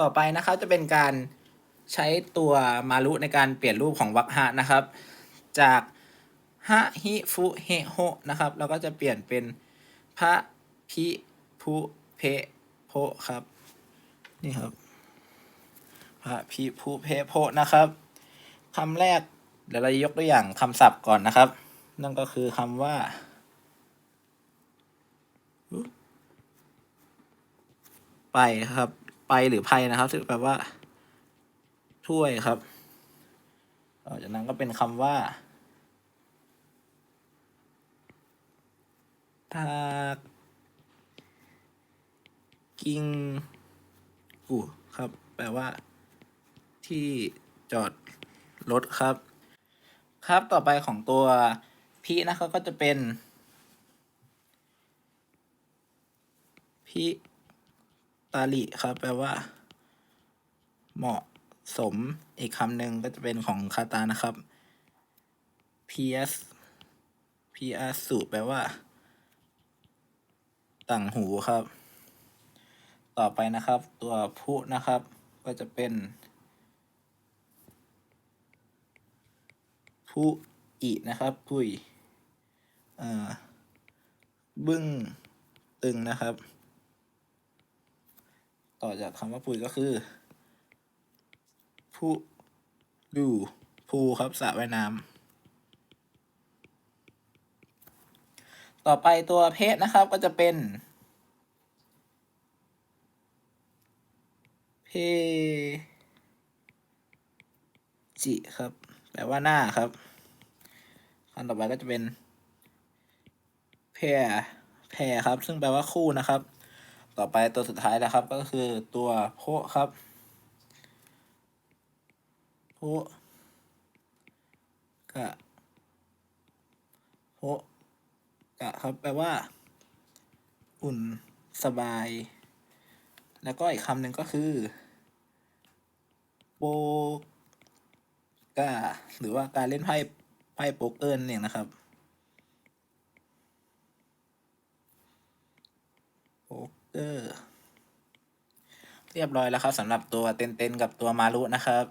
ต่อไปนะครับจะเป็นการใช้ตัวมารุในการเปลี่ยนรูปของวรรคฮะนะครับ จากฮะฮิฟุเฮโฮนะครับเราก็จะเปลี่ยนเป็นพระพิพุเพโพครับ นี่ครับพระพิพุเพโพนะครับคำแรกเดี๋ยวเราจะยกตัวอย่างคำศัพท์ก่อนนะครับ นั่นก็คือคำว่าไปครับ ไปหรือไพนะครับซึ่งแปลว่าถ้วยครับต่อจากนั้นก็เป็นคำว่าทากิงกูครับ แปลว่า ที่จอดรถครับ ครับต่อไปของตัวพีนะครับก็จะเป็นพิ ตาลิครับ แปลว่า เหมาะสม อีกคำหนึ่งก็จะเป็นของคาตานะครับ ps ps สุแปลว่า ต่างหูครับ ต่อไปนะครับ ตัวพุนะครับ ก็จะเป็นผู้อีนะครับพุยอ่าบึ้งตึงนะครับ ต่อจากคำว่าปุยก็คือผู้ดูภูครับสระว่ายน้ำต่อไปตัวเพศนะครับก็จะเป็น เพจิครับ แปลว่าหน้าครับคำต่อไปก็จะเป็นเพรแพรครับ ซึ่งแปลว่าคู่นะครับ ต่อไปตัวสุดท้ายนะครับ ก็คือตัวโพครับโพกะโพกะครับ แปลว่า อุ่นสบาย แล้วก็อีกคำหนึ่งก็คือโปกาหรือว่าการเล่นไพ่ไพ่โป๊กเกอร์นั่นเองนะครับ โป๊ก เกอร์เรียบร้อยแล้วครับสำหรับตัวเต็นๆกับตัวมารุนะครับ